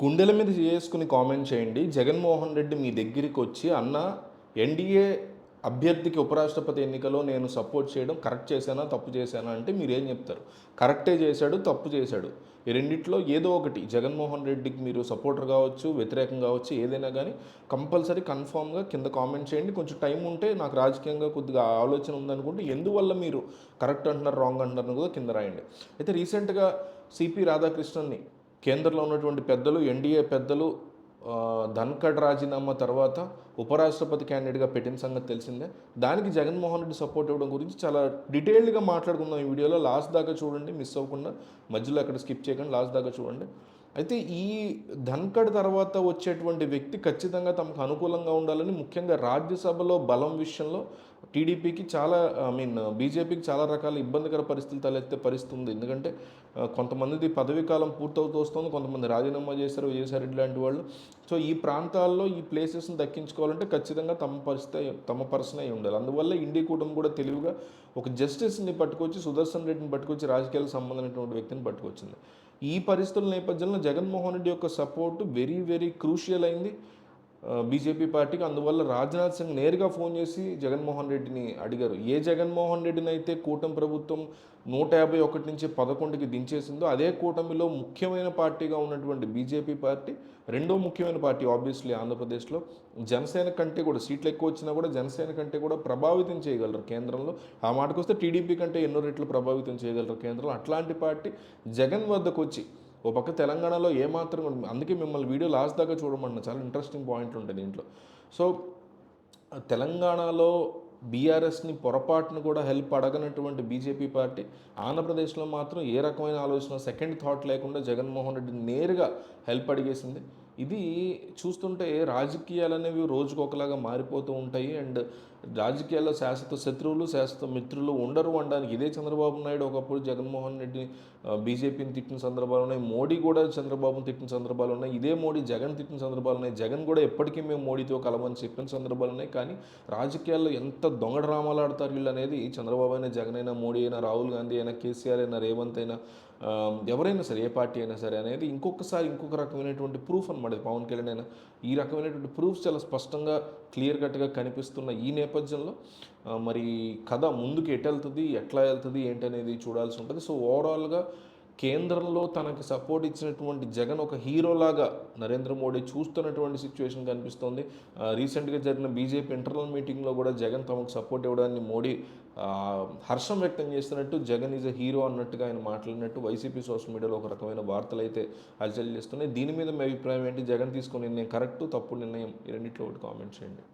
కుండెల మీద చేసుకుని కామెంట్ చేయండి. జగన్మోహన్ రెడ్డి మీ దగ్గరికి వచ్చి అన్న ఎన్డీఏ అభ్యర్థికి ఉపరాష్ట్రపతి ఎన్నికలో నేను సపోర్ట్ చేయడం కరెక్ట్ చేశానా తప్పు చేశానా అంటే మీరు ఏం చెప్తారు? కరెక్టే చేశాడు తప్పు చేశాడు. ఈ రెండిట్లో ఏదో ఒకటి. జగన్మోహన్ రెడ్డికి మీరు సపోర్టర్ కావచ్చు వ్యతిరేకం కావచ్చు ఏదైనా కానీ కంపల్సరీ కన్ఫామ్గా కింద కామెంట్ చేయండి. కొంచెం టైం ఉంటే నాకు రాజకీయంగా కొద్దిగా ఆలోచన ఉందనుకుంటే ఎందువల్ల మీరు కరెక్ట్ అంటున్నారు రాంగ్ అంటున్నారు కూడా కింద రాయండి. అయితే రీసెంట్గా సిపి రాధాకృష్ణన్ని కేంద్రంలో ఉన్నటువంటి పెద్దలు ఎన్డీఏ పెద్దలు ధన్కడ్ రాజీనామా తర్వాత ఉపరాష్ట్రపతి క్యాండిడేట్గా పెట్టిన సంగతి తెలిసిందే. దానికి జగన్మోహన్ రెడ్డి సపోర్ట్ ఇవ్వడం గురించి చాలా డీటెయిల్డ్గా మాట్లాడుకుందాం ఈ వీడియోలో. లాస్ట్ దాకా చూడండి మిస్ అవ్వకుండా మధ్యలో అక్కడ స్కిప్ చేయకండి లాస్ట్ దాకా చూడండి. అయితే ఈ ధన్కడ్ తర్వాత వచ్చేటువంటి వ్యక్తి ఖచ్చితంగా తమకు అనుకూలంగా ఉండాలని ముఖ్యంగా రాజ్యసభలో బలం విషయంలో టీడీపీకి చాలా ఐ మీన్ బీజేపీకి చాలా రకాల ఇబ్బందికర పరిస్థితులు తలెత్తే పరిస్థితి ఉంది ఎందుకంటే కొంతమందిది పదవీ కాలం పూర్తవుతూ వస్తుంది కొంతమంది రాజీనామా చేశారు విజయసాయిరెడ్డి లాంటి వాళ్ళు. సో ఈ ప్రాంతాల్లో ఈ ప్లేసెస్ని దక్కించుకోవాలంటే ఖచ్చితంగా తమ పరిస్థితి తమ పర్సన్ అయి ఉండాలి. అందువల్ల ఇండి కూటమి కూడా తెలివిగా ఒక జస్టిస్ని పట్టుకొచ్చి సుదర్శన్ రెడ్డిని పట్టుకొచ్చి రాజకీయాలకు సంబంధించినటువంటి వ్యక్తిని పట్టుకొచ్చింది. ఈ పరిస్థితుల నేపథ్యంలో జగన్మోహన్ రెడ్డి యొక్క సపోర్ట్ వెరీ వెరీ క్రూషియల్ అయింది. బీజేపీ పార్టీకి. అందువల్ల రాజ్నాథ్ సింగ్ నేరుగా ఫోన్ చేసి జగన్మోహన్ రెడ్డిని అడిగారు. ఏ జగన్మోహన్ రెడ్డిని అయితే కూటమి ప్రభుత్వం నూట యాభై ఒకటి నుంచి పదకొండుకి దించేసిందో అదే కూటమిలో ముఖ్యమైన పార్టీగా ఉన్నటువంటి బీజేపీ పార్టీ రెండో ముఖ్యమైన పార్టీ ఆబ్వియస్లీ ఆంధ్రప్రదేశ్లో. జనసేన కంటే కూడా సీట్లు ఎక్కువ వచ్చినా కూడా జనసేన కంటే కూడా ప్రభావితం చేయగలరు కేంద్రంలో. ఆ మాటకు వస్తే టీడీపీ కంటే ఎన్నో రెట్లు ప్రభావితం చేయగలరు కేంద్రంలో. అట్లాంటి పార్టీ జగన్ వద్దకు వచ్చి ఓ పక్క తెలంగాణలో ఏమాత్రం అందుకే మిమ్మల్ని వీడియో లాస్ట్ దాకా చూడమన్నా. చాలా ఇంట్రెస్టింగ్ పాయింట్లు ఉంటాయి దీంట్లో. సో తెలంగాణలో బీఆర్ఎస్ని పొరపాటును కూడా హెల్ప్ అడగనటువంటి బీజేపీ పార్టీ ఆంధ్రప్రదేశ్లో మాత్రం ఏ రకమైన ఆలోచన సెకండ్ థాట్ లేకుండా జగన్మోహన్ రెడ్డి నేరుగా హెల్ప్ అడిగేసింది. ఇది చూస్తుంటే రాజకీయాలు అనేవి రోజుకొకలాగా మారిపోతూ ఉంటాయి. అండ్ రాజకీయాల్లో శాశ్వత శత్రువులు శాశ్వత మిత్రులు ఉండరు అనడానికి. ఇదే చంద్రబాబు నాయుడు ఒకప్పుడు జగన్మోహన్ రెడ్డిని బీజేపీని తిట్టిన సందర్భాలు ఉన్నాయి. మోడీ కూడా చంద్రబాబుని తిట్టిన సందర్భాలు ఉన్నాయి. ఇదే మోడీ జగన్ తిట్టిన సందర్భాలు ఉన్నాయి. జగన్ కూడా ఎప్పటికీ మేము మోడీతో కలవని చెప్పిన సందర్భాలు ఉన్నాయి. కానీ రాజకీయాల్లో ఎంత దొంగ డ్రామాలు ఆడతారు వీళ్ళు అనేది చంద్రబాబు అయినా జగన్ అయినా మోడీ అయినా రాహుల్ గాంధీ అయినా కేసీఆర్ అయినా రేవంత్ అయినా ఎవరైనా సరే ఏ పార్టీ అయినా సరే అనేది ఇంకొకసారి ఇంకొక రకమైనటువంటి ప్రూఫ్ అనమాట పవన్ కళ్యాణ్ అయినా. ఈ రకమైనటువంటి ప్రూఫ్స్ చాలా స్పష్టంగా క్లియర్ కట్గా కనిపిస్తున్న ఈ నేపథ్యంలో మరి కథ ముందుకు ఎటు వెళ్తుంది ఎట్లా వెళ్తుంది ఏంటనేది చూడాల్సి ఉంటుంది. సో ఓవరాల్గా కేంద్రంలో తనకి సపోర్ట్ ఇచ్చినటువంటి జగన్ ఒక హీరోలాగా నరేంద్ర మోడీ చూస్తున్నటువంటి సిచ్యువేషన్ కనిపిస్తోంది. రీసెంట్గా జరిగిన బీజేపీ ఇంటర్నల్ మీటింగ్లో కూడా జగన్ తమకు సపోర్ట్ ఇవ్వడాన్ని మోడీ హర్షం వ్యక్తం చేస్తున్నట్టు జగన్ ఈజ్ అ హీరో అన్నట్టుగా ఆయన మాట్లాడినట్టు వైసీపీ సోషల్ మీడియాలో ఒక రకమైన వార్తలు అయితే హల్చల్ చేస్తున్నాయి. దీని మీద మీ అభిప్రాయం ఏంటి? జగన్ తీసుకున్న నిర్ణయం కరెక్ట్ తప్పు నిర్ణయం? ఈ ఒకటి కామెంట్ చేయండి.